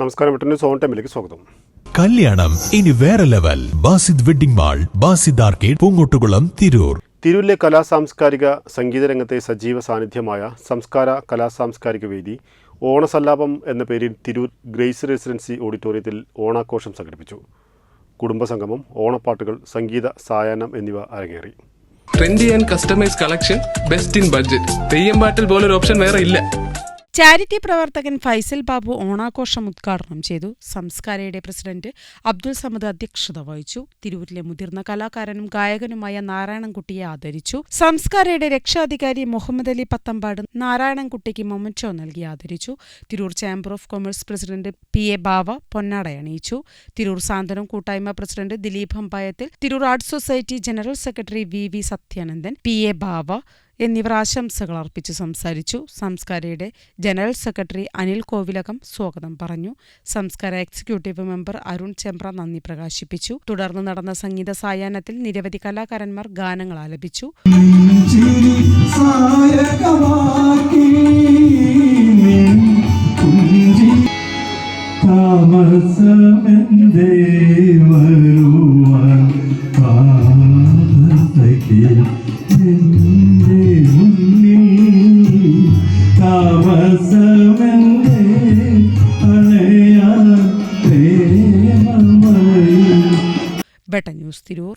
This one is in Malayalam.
നമസ്കാരം വെട്ടന് സോൺ ടൈമിലേക്ക് സ്വാഗതം. കല്യാണം ഇനി വേറെ level. Basid wedding mall Basid arcade Poongottukulam Tirur. തിരൂരിലെ കലാ സാംസ്കാരിക സംഗീത രംഗത്തെ സജീവ സാന്നിധ്യമായ സംസ്കാര കലാ സാംസ്കാരിക വേദി ഓണസല്ലാപം എന്ന പേരിൽ തിരൂർ ഗ്രേസ് റെസിഡൻസി ഓഡിറ്റോറിയത്തിൽ ഓണാഘോഷം സംഘടിപ്പിച്ചു. കുടുംബസംഗമം ഓണപ്പാട്ടുകൾ സംഗീത സായാഹ്നം എന്നിവ അരങ്ങേറി. Trendy and customise collection best in budget Theyyam പാട്ടിൽ പോലൊരു ഓപ്ഷൻ വേറെ ഇല്ല. ചാരിറ്റി പ്രവർത്തകൻ ഫൈസൽ ബാബു ഓണാഘോഷം ഉദ്ഘാടനം ചെയ്തു. സംസ്കാരയുടെ പ്രസിഡന്റ് അബ്ദുൾ സമദ് അധ്യക്ഷത വഹിച്ചു. തിരൂരിലെ മുതിർന്ന കലാകാരനും ഗായകനുമായ നാരായണൻകുട്ടിയെ ആദരിച്ചു. സംസ്കാരയുടെ രക്ഷാധികാരി മുഹമ്മദ് അലി പത്തമ്പാട് നാരായണൻകുട്ടിക്ക് മൊമന്റോ നൽകി ആദരിച്ചു. Tirur chamber of commerce president P A Bava പൊന്നാട അണിയിച്ചു. തിരൂർ സാന്ത്വനം കൂട്ടായ്മ president Dileep Ambayathil Tirur arts society general secretary V V Sathyanandan P A Bava എന്നിവർ ആശംസകൾ അർപ്പിച്ച് സംസാരിച്ചു. സംസ്കാരയുടെ ജനറൽ സെക്രട്ടറി അനിൽ കോവിലകം സ്വാഗതം പറഞ്ഞു. സംസ്കാര എക്സിക്യൂട്ടീവ് മെമ്പർ അരുൺ ചെമ്പ്ര നന്ദി പ്രകാശിപ്പിച്ചു. തുടർന്ന് നടന്ന സംഗീത സായാഹ്നത്തിൽ നിരവധി കലാകാരന്മാർ ഗാനങ്ങൾ ആലപിച്ചു. താമസമെന്തേ ബെട്ട ന്യൂസ് തിരൂർ.